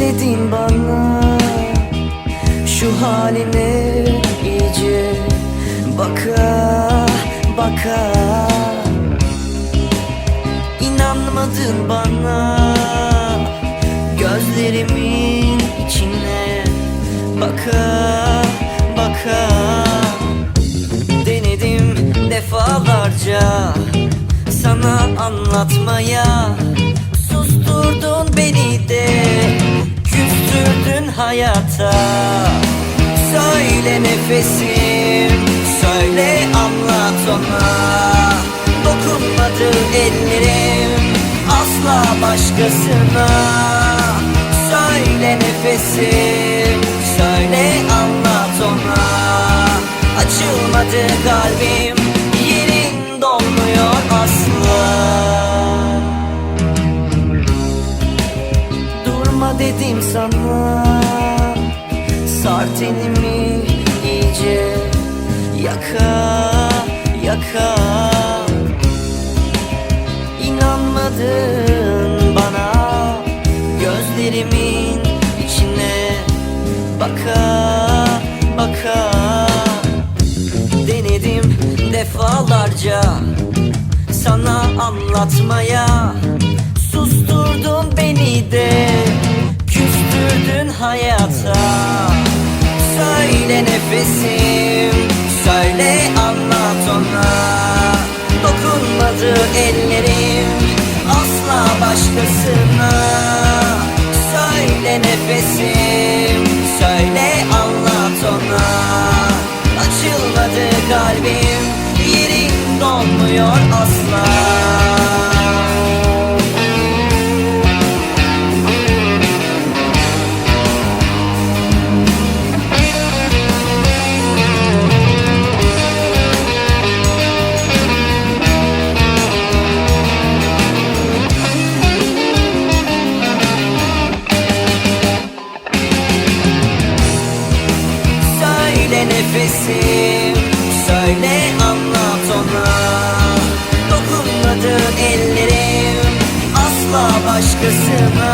dedin bana? Şu haline iyice baka baka. İnanmadın bana. Gözlerimin içine baka baka. Denedim defalarca sana anlatmaya. Susturdun beni de hayata. Söyle nefesim söyle anlat ona. Dokunmadı ellerim asla başkasına. Söyle nefesim söyle anlat ona. Açılmadı kalbim yerin dolmuyor asla. Durma dedim sana Sar tenimi iyice Yaka yaka. İnanmadın bana Gözlerimin içine Baka baka. Denedim defalarca Sana anlatmaya. Susturdun beni Nefesim Söyle anlat ona. Dokunmadı ellerim Asla başkasına. Söyle nefesim Söyle anlat ona. Açılmadı kalbim Yerin dolmuyor asla Söyle nefesim. Söyle anlat ona. Dokunmadı ellerim Asla başkasına.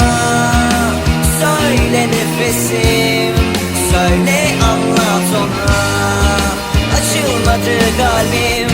Söyle nefesim Söyle anlat ona. Açılmadı kalbim